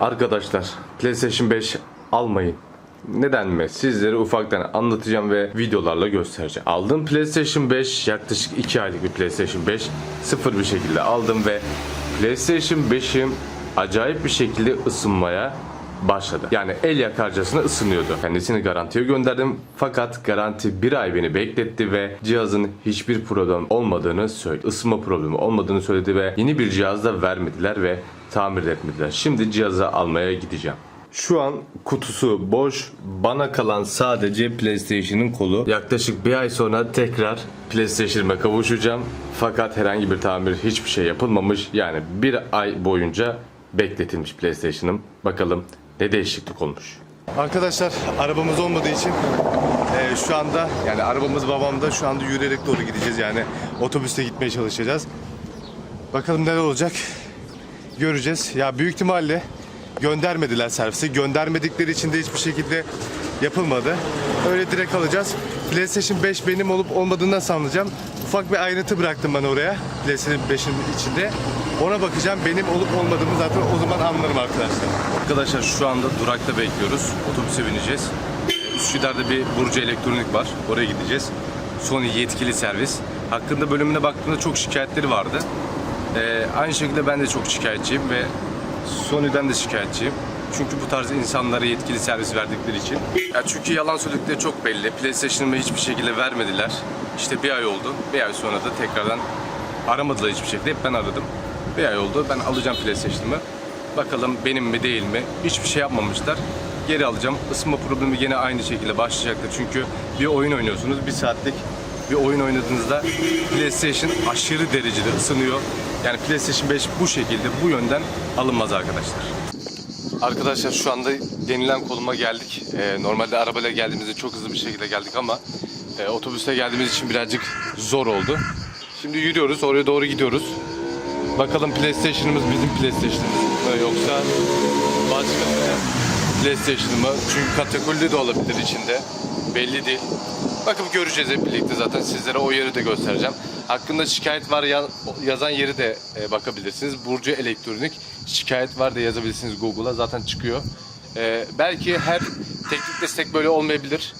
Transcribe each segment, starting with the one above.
Arkadaşlar PlayStation 5 almayın. Neden mi? Sizlere ufaktan anlatacağım ve videolarla göstereceğim. Aldığım PlayStation 5 yaklaşık 2 aylık bir PlayStation 5 sıfır bir şekilde aldım ve PlayStation 5'im acayip bir şekilde ısınmaya başladı. Yani el yakarcasına ısınıyordu. Kendisini garantiye gönderdim fakat garanti bir ay beni bekletti ve cihazın hiçbir problem olmadığını söyledi. Isınma problemi olmadığını söyledi ve yeni bir cihaz da vermediler ve tamir etmediler. Şimdi cihazı almaya gideceğim. Şu an kutusu boş. Bana kalan sadece PlayStation'ın kolu. Yaklaşık bir ay sonra tekrar PlayStation'ıma kavuşacağım. Fakat herhangi bir tamir hiçbir şey yapılmamış. Yani bir ay boyunca bekletilmiş PlayStation'ım. Bakalım ne değişiklik olmuş. Arkadaşlar arabamız olmadığı için e, şu anda yani arabamız babamda şu anda yürüyerek doğru gideceğiz yani otobüste gitmeye çalışacağız. Bakalım neler olacak göreceğiz. Ya büyük ihtimalle göndermediler servisi. Göndermedikleri için de hiçbir şekilde yapılmadı. Öyle direkt alacağız. PlayStation 5 benim olup olmadığını nasıl? Ufak bir ayrıntı bıraktım ben oraya. PlayStation 5'in içinde. Ona bakacağım. Benim olup olmadığımı zaten o zaman anlarım arkadaşlar. Arkadaşlar şu anda durakta bekliyoruz. Otobüse bineceğiz. Üsküdar'da bir Burcu Elektronik var. Oraya gideceğiz. Sony yetkili servis. Hakkında bölümüne baktığımda çok şikayetleri vardı. Ee, aynı şekilde ben de çok şikayetçiyim ve Sony'den de şikayetçiyim. Çünkü bu tarz insanlara yetkili servis verdikleri için. Ya çünkü yalan söyledikleri çok belli. PlayStation'ımı hiçbir şekilde vermediler. İşte bir ay oldu. Bir ay sonra da tekrardan aramadılar hiçbir şekilde. Hep ben aradım. Bir ay oldu. Ben alacağım PlayStation'ımı. Bakalım benim mi değil mi? Hiçbir şey yapmamışlar. Geri alacağım. Isınma problemi yine aynı şekilde başlayacaktır. Çünkü bir oyun oynuyorsunuz. Bir saatlik bir oyun oynadığınızda PlayStation aşırı derecede ısınıyor. Yani PlayStation 5 bu şekilde bu yönden alınmaz arkadaşlar. Arkadaşlar şu anda denilen konuma geldik. Ee, normalde arabayla geldiğimizde çok hızlı bir şekilde geldik ama e, otobüste geldiğimiz için birazcık zor oldu. Şimdi yürüyoruz, oraya doğru gidiyoruz. Bakalım PlayStation'ımız bizim PlayStation'ımız mı yoksa başka bir PlayStation mı? Çünkü kategorili de olabilir içinde. Belli değil. Bakıp göreceğiz hep birlikte zaten. Sizlere o yeri de göstereceğim. Hakkında şikayet var ya- yazan yeri de e, bakabilirsiniz. Burcu Elektronik şikayet var da yazabilirsiniz Google'a zaten çıkıyor. E, belki her teknik destek böyle olmayabilir.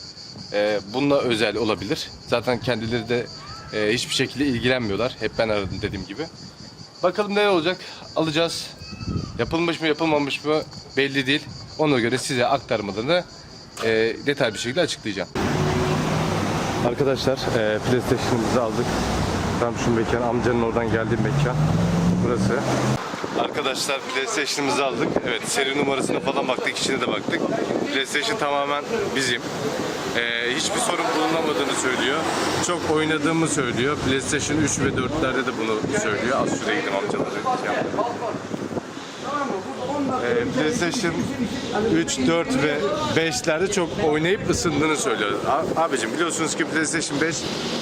E, bununla özel olabilir. Zaten kendileri de e, hiçbir şekilde ilgilenmiyorlar. Hep ben aradım dediğim gibi. Bakalım ne olacak? Alacağız. Yapılmış mı yapılmamış mı belli değil. Ona göre size aktarmalarını e, detaylı bir şekilde açıklayacağım. Arkadaşlar e, PlayStation'ımızı aldık. Tam şu mekan amcanın oradan geldiği mekan. Burası. Arkadaşlar PlayStation'ımızı aldık. Evet seri numarasına falan baktık, içine de baktık. PlayStation tamamen bizim. Ee, hiçbir sorun bulunamadığını söylüyor. Çok oynadığımı söylüyor. PlayStation 3 ve 4'lerde de bunu söylüyor. Az şuraya gidin amcaları. PlayStation 3, 4 ve 5'lerde çok oynayıp ısındığını söylüyor. Abicim biliyorsunuz ki PlayStation 5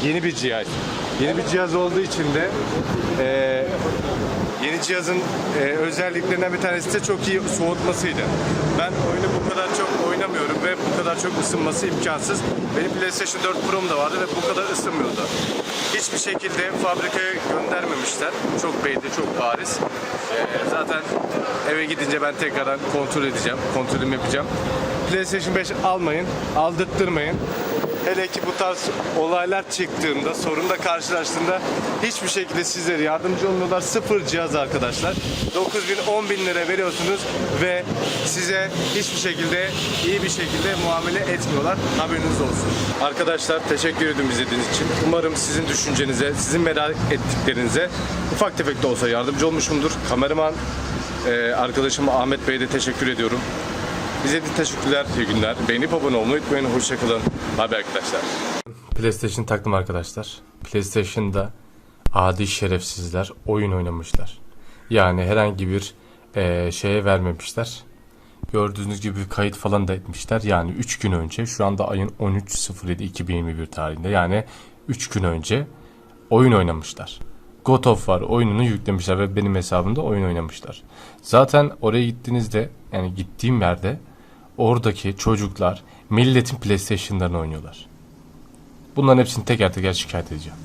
yeni bir cihaz. Yeni bir cihaz olduğu için de e, yeni cihazın e, özelliklerinden bir tanesi de çok iyi soğutmasıydı. Ben oyunu bu kadar çok oynamıyorum ve bu kadar çok ısınması imkansız. Benim PlayStation 4 Pro'm da vardı ve bu kadar ısınmıyordu. Hiçbir şekilde fabrikaya göndermemişler. Çok belli, çok bariz. Ee, zaten eve gidince ben tekrardan kontrol edeceğim. Kontrolümü yapacağım. PlayStation 5 almayın, aldırttırmayın. Hele ki bu tarz olaylar çıktığında, sorunla karşılaştığında hiçbir şekilde sizlere yardımcı olmuyorlar. Sıfır cihaz arkadaşlar. 9 bin, 10 bin lira veriyorsunuz ve size hiçbir şekilde iyi bir şekilde muamele etmiyorlar. Haberiniz olsun. Arkadaşlar teşekkür ederim izlediğiniz için. Umarım sizin düşüncenize, sizin merak ettiklerinize ufak tefek de olsa yardımcı olmuşumdur. Kameraman e, arkadaşım Ahmet Bey'e de teşekkür ediyorum. Bize de teşekkürler, iyi günler. Beğenip abone olmayı unutmayın. Hoşçakalın. Bay arkadaşlar. PlayStation taktım arkadaşlar. PlayStation'da adi şerefsizler oyun oynamışlar. Yani herhangi bir eee, şeye vermemişler. Gördüğünüz gibi kayıt falan da etmişler. Yani 3 gün önce şu anda ayın 13.07.2021 tarihinde yani 3 gün önce oyun oynamışlar. God of War oyununu yüklemişler ve benim hesabımda oyun oynamışlar. Zaten oraya gittiğinizde yani gittiğim yerde oradaki çocuklar milletin PlayStation'larını oynuyorlar. Bunların hepsini teker teker şikayet edeceğim.